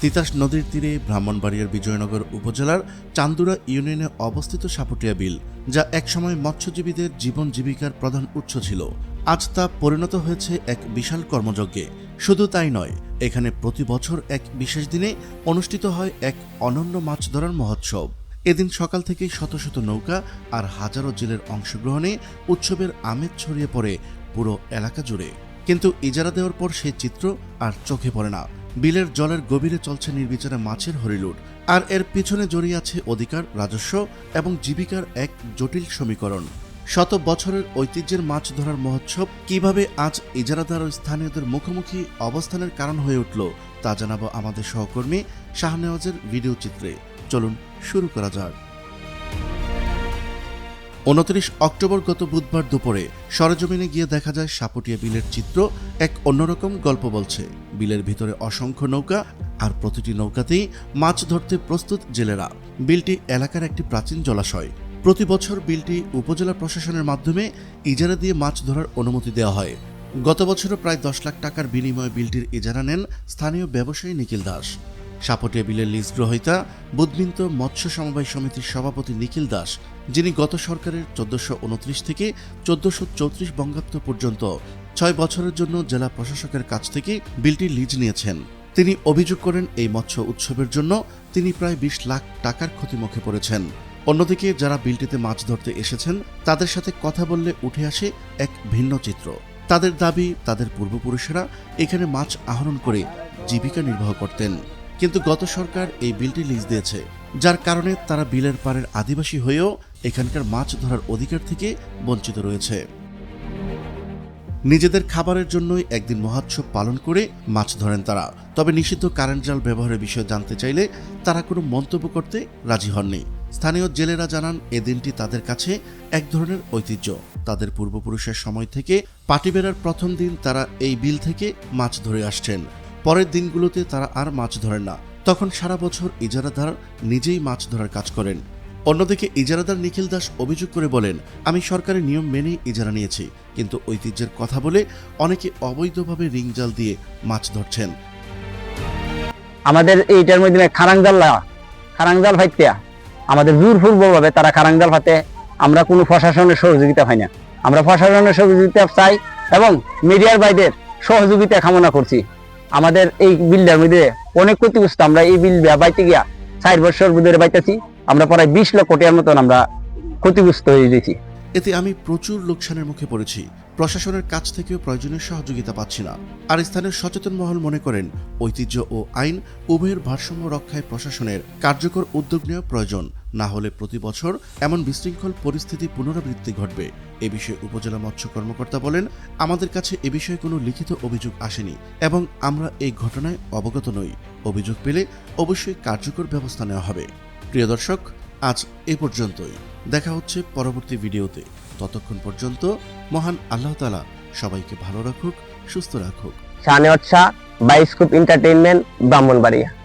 তিতাস নদীর তীরে ব্রাহ্মণবাড়িয়ার বিজয়নগর উপজেলার চান্দুরা ইউনিয়নে অবস্থিত সাপুটিয়া বিল, যা একসময় মৎস্যজীবীদের জীবন জীবিকার প্রধান উৎস ছিল। আজ তা পরিণত হয়েছে এক বিশাল কর্মযজ্ঞে। শুধু তাই নয়, এখানে প্রতি বছর এক বিশেষ দিনে অনুষ্ঠিত হয় এক অনন্য মাছ ধরার মহোৎসব। এদিন সকাল থেকেই শত শত নৌকা আর হাজারো জেলের অংশগ্রহণে উৎসবের আমেজ ছড়িয়ে পড়ে পুরো এলাকা জুড়ে। কিন্তু ইজারা দেওয়ার পর সেই চিত্র আর চোখে পড়ে না। বিলের জলের গভীরে চলছে নির্বিচারে মাছের হরিলুট, আর এর পিছনে জড়িয়ে আছে অধিকার, রাজস্ব এবং জীবিকার এক জটিল সমীকরণ। শত বছরের ঐতিহ্যের মাছ ধরার মহোৎসব কীভাবে আজ ইজারাদার স্থানীয়দের মুখোমুখি অবস্থানের কারণ হয়ে উঠল, তা জানাব আমাদের সহকর্মী শাহনেওয়াজের ভিডিও চিত্রে। চলুন, শুরু করা যাক। উনত্রিশ অক্টোবর গত বুধবার দুপুরে সরেজমিনে গিয়ে দেখা যায় সাপটিয়া বিলের চিত্র। এক অন্যরকম গল্প বলছে, বিলের ভিতরে অসংখ্য নৌকা আর প্রতিটি নৌকাতেই মাছ ধরতে প্রস্তুত জেলেরা। বিলটি এলাকার একটি প্রাচীন জলাশয়। প্রতি বছর বিলটি উপজেলা প্রশাসনের মাধ্যমে ইজারা দিয়ে মাছ ধরার অনুমতি দেওয়া হয়। গত বছরও প্রায় দশ লাখ টাকার বিনিময়ে বিলটির ইজারা নেন স্থানীয় ব্যবসায়ী নিখিল দাস। সাপটিয়া বিলের লিজ গ্রহীতা বুধবিন্ত মৎস্য সমবায় সমিতির সভাপতি নিখিল দাস, যিনি গত সরকারের চোদ্দশো উনত্রিশ থেকে চোদ্দশো চৌত্রিশ বঙ্গাব্দ পর্যন্ত ছয় বছরের জন্য জেলা প্রশাসকের কাছ থেকে বিলটি লিজ নিয়েছেন। তিনি অভিযোগ করেন, এই মৎস্য উৎসবের জন্য তিনি প্রায় বিশ লাখ টাকার ক্ষতিমুখে পড়েছেন। অন্যদিকে যারা বিলটিতে মাছ ধরতে এসেছেন, তাদের সাথে কথা বললে উঠে আসে এক ভিন্ন চিত্র। তাদের দাবি, তাদের পূর্বপুরুষেরা এখানে মাছ আহরণ করে জীবিকা নির্বাহ করতেন। কিন্তু গত সরকার এই বিলটি লিজ দিয়েছে, যার কারণে তারা বিলের পাড়ের আদিবাসী হয়েও এখানকার মাছ ধরার অধিকার থেকে বঞ্চিত রয়েছে। নিজেদের খাবারের জন্যই একদিন মহোৎসব পালন করে মাছ ধরেন তারা। তবে নিষিদ্ধ কারেন্ট জাল ব্যবহারের বিষয়ে জানতে চাইলে তারা কোনো মন্তব্য করতে রাজি হননি। স্থানীয় জেলেরা জানান, এ দিনটি তাদের কাছে এক ধরনের ঐতিহ্য। তাদের পূর্বপুরুষের সময় থেকে পাটিবেড়ার প্রথম দিন তারা এই বিল থেকে মাছ ধরে আসছেন। পরের দিনগুলোতে তারা আর মাছ ধরেন না। তখন সারা বছর ইজারাদার নিজেই মাছ ধরার কাজ করেন। অন্যদিকে ইজারাদার নিখিল দাস অভিযোগ করে বলেন, আমি সরকারি নিয়ম মেনেই ইজারা নিয়েছি, কিন্তু ঐতিহ্যের কথা বলে অনেকে অবৈধভাবে রিং জাল দিয়ে মাছ ধরছেন। আমাদের এইটার মধ্যে খারাংজাল খারাংজাল ফাইতিয়া আমাদের জোরপূর্বকভাবে তারা খারাংজাল ফাতে আমরা কোনো প্রশাসনের সহযোগিতা পাই না। আমরা প্রশাসনের সহযোগিতা চাই এবং মিডিয়ার বাইদের সহযোগিতা কামনা করছি। আমাদের এই বিলটার মধ্যে অনেক ক্ষতিগ্রস্ত। আমরা এই বিল বাইতে গিয়া চার বছর ধরে বাইতেছি। আমরা প্রায় বিশ লক্ষ টাকার মতন আমরা ক্ষতিগ্রস্ত হয়ে গেছি। এতে আমি প্রচুর লোকসানের মুখে পড়েছি। প্রশাসনের কাছ থেকেও প্রয়োজনীয় সহযোগিতা পাচ্ছি না। আর স্থানীয় সচেতন মহল মনে করেন, ঐতিহ্য ও আইন উভয়ের ভারসাম্য রক্ষায় প্রশাসনের কার্যকর উদ্যোগ নেওয়া প্রয়োজন। না হলে প্রতি বছর এমন বিশৃঙ্খল পরিস্থিতি পুনরাবৃত্তি ঘটবে। এ বিষয়ে উপজেলা মৎস্য কর্মকর্তা বলেন, আমাদের কাছে এ বিষয়ে কোনো লিখিত অভিযোগ আসেনি এবং আমরা এই ঘটনায় অবগত নই। অভিযোগ পেলে অবশ্যই কার্যকর ব্যবস্থা নেওয়া হবে। প্রিয় দর্শক, আজ এ পর্যন্তই। দেখা হচ্ছে পরবর্তী ভিডিওতে। ততক্ষণ পর্যন্ত মহান আল্লাহ তালা সবাইকে ভালো রাখুক, সুস্থ রাখুক। Shah bioscope entertainment, Brahmanbaria.